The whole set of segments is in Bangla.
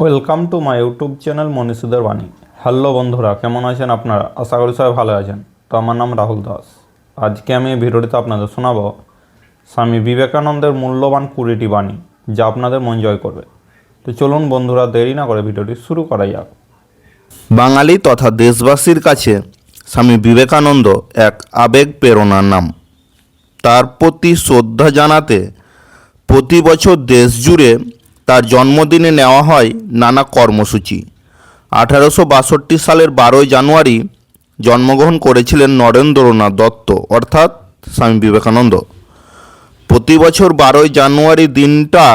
Welcome to my YouTube channel মনীষীদের বাণী। হ্যালো বন্ধুরা, কেমন আছেন আপনারা? আশা করি সবাই ভালো আছেন। তো আমার নাম রাহুল দাস। আজকে আমি এই ভিডিওটিতে আপনাদের শোনাবো স্বামী বিবেকানন্দের মূল্যবান কুড়িটি বাণী, যা আপনাদের মন জয় করবে। তো চলুন বন্ধুরা, দেরি না করে ভিডিওটি শুরু করা যাক। বাঙালি তথা দেশবাসীর কাছে স্বামী বিবেকানন্দ এক আবেগ প্রেরণার নাম। তার প্রতি শ্রদ্ধা জানাতে প্রতি বছর দেশ জুড়ে তার জন্মদিনে নেওয়া হয় নানা কর্মসূচি। আঠারোশো বাষট্টি সালের বারোই জানুয়ারি জন্মগ্রহণ করেছিলেন নরেন্দ্রনাথ দত্ত, অর্থাৎ স্বামী বিবেকানন্দ। প্রতি বছর বারোই জানুয়ারি দিনটা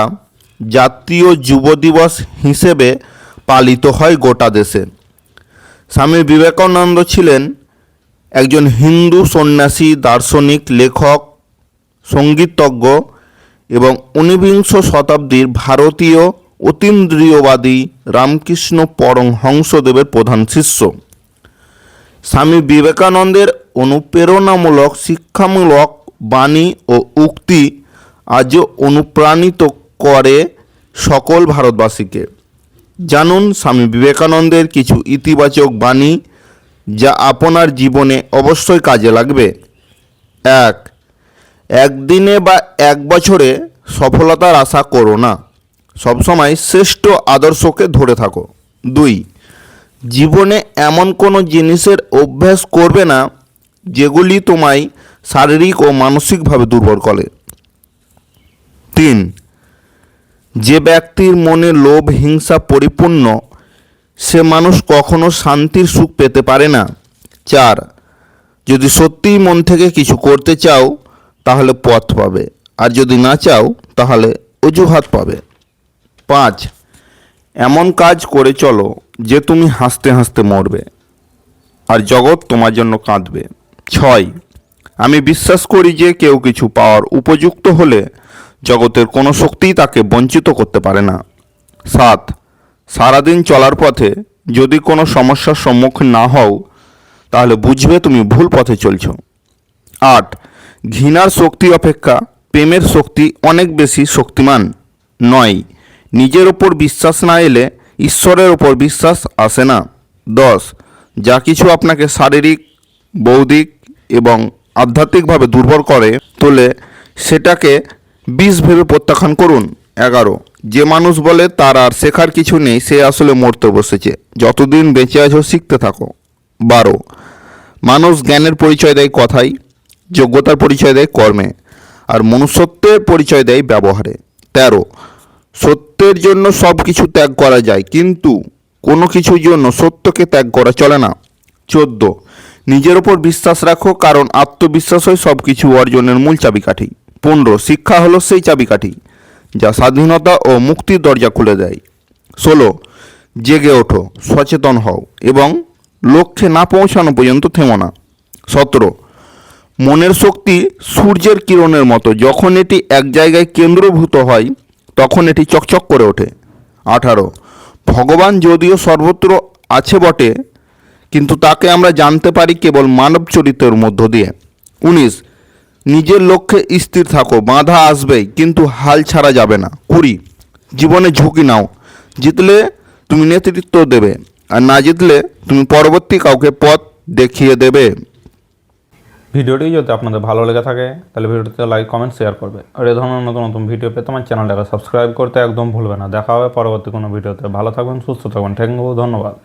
জাতীয় যুব দিবস হিসেবে পালিত হয় গোটা দেশে। স্বামী বিবেকানন্দ ছিলেন একজন হিন্দু সন্ন্যাসী, দার্শনিক, লেখক, সঙ্গীতজ্ঞ এবং ঊনবিংশ শতাব্দীর ভারতীয় অতীন্দ্রিয়বাদী রামকৃষ্ণ পরমহংসদেবের প্রধান শিষ্য। স্বামী বিবেকানন্দের অনুপ্রেরণামূলক, শিক্ষামূলক বাণী ও উক্তি আজও অনুপ্রাণিত করে সকল ভারতবাসীকে। জানুন স্বামী বিবেকানন্দের কিছু ইতিবাচক বাণী যা আপনার জীবনে অবশ্যই কাজে লাগবে। এক, একদিনে বা এক বছরে সফলতার আশা করো না। সবসময় শ্রেষ্ঠ আদর্শকে ধরে থাকো। দুই, জীবনে এমন কোনো জিনিসের অভ্যাস করবে না, যেগুলি তোমায় শারীরিক ও মানসিকভাবে দুর্বল করে। তিন, যে ব্যক্তির মনে লোভ, হিংসা পরিপূর্ণ, সে মানুষ কখনো শান্তির সুখ পেতে পারে না। চার, যদি সত্যিই মন থেকে কিছু করতে চাও, তাহলে পথ পাবে। আর যদি না চাও, তাহলে অজুহাত পাবে। পাঁচ, এমন কাজ করে চলো যে তুমি হাসতে হাসতে মরবে, আর জগৎ তোমার জন্য কাঁদবে। ছয়, আমি বিশ্বাস করি যে কেউ কিছু পাওয়ার উপযুক্ত হলে জগতের কোনো শক্তিই তাকে বঞ্চিত করতে পারে না। সাত, সারাদিন চলার পথে যদি কোনো সমস্যার সম্মুখীন না হও, তাহলে বুঝবে তুমি ভুল পথে চলছ। আট, ঘৃণার শক্তি অপেক্ষা প্রেমের শক্তি অনেক বেশি শক্তিমান নয়। নিজের ওপর বিশ্বাস না এলে ঈশ্বরের ওপর বিশ্বাস আসে না। দশ, যা কিছু আপনাকে শারীরিক, বৌদ্ধিক এবং আধ্যাত্মিকভাবে দুর্বল করে তোলে, সেটাকে বিষ ভেবে প্রত্যাখ্যান করুন। এগারো, যে মানুষ বলে তার আর শেখার কিছু নেই, সে আসলে মরতে বসেছে। যতদিন বেঁচে আছো, শিখতে থাকো। বারো, মানুষ জ্ঞানের পরিচয় দেয় কথাই যোগ্যতার পরিচয় দেয় কর্মে। আর মনুষ্যত্বের পরিচয় দেয় ব্যবহারে। তেরো, সত্যের জন্য সব কিছু ত্যাগ করা যায়, কিন্তু কোনো কিছুর জন্য সত্যকে ত্যাগ করা চলে না। চোদ্দ, নিজের ওপর বিশ্বাস রাখো, কারণ আত্মবিশ্বাসই সব কিছু অর্জনের মূল চাবিকাঠি। পনেরো, শিক্ষা হলো সেই চাবিকাঠি, যা স্বাধীনতা ও মুক্তির দরজা খুলে দেয়। ষোলো, জেগে ওঠো, সচেতন হও এবং লক্ষ্যে না পৌঁছানো পর্যন্ত থেমো না। সতেরো মনের শক্তি সূর্যের কিরণের মতো। যখন এটি এক জায়গায় কেন্দ্রভূত হয়, তখন এটি চকচক করে ওঠে। আঠারো। ভগবান যদিও সর্বত্র আছে বটে, কিন্তু তাকে আমরা জানতে পারি কেবল মানব চরিত্রের মধ্য দিয়ে। উনিশ। নিজের লক্ষ্যে স্থির থাকো, বাধা আসবেই, কিন্তু হাল ছাড়া যাবে না। কুড়ি। জীবনে ঝুঁকি নাও। জিতলে তুমি নেতৃত্ব দেবে, আর না জিতলে তুমি পরবর্তী কাউকে পথ দেখিয়ে দেবে। ভিডিওটি যদি আপনাদের ভালো লেগে থাকে, তাহলে ভিডিওটিতে লাইক কমেন্ট শেয়ার করবে। আর এ ধরনের নতুন নতুন ভিডিও পেতে আমার চ্যানেলটাকে সাবস্ক্রাইব করতে একদম ভুলবে না। দেখা হবে পরবর্তী কোনো ভিডিওতে ভালো থাকবেন, সুস্থ থাকবেন। থ্যাংক ইউ ধন্যবাদ।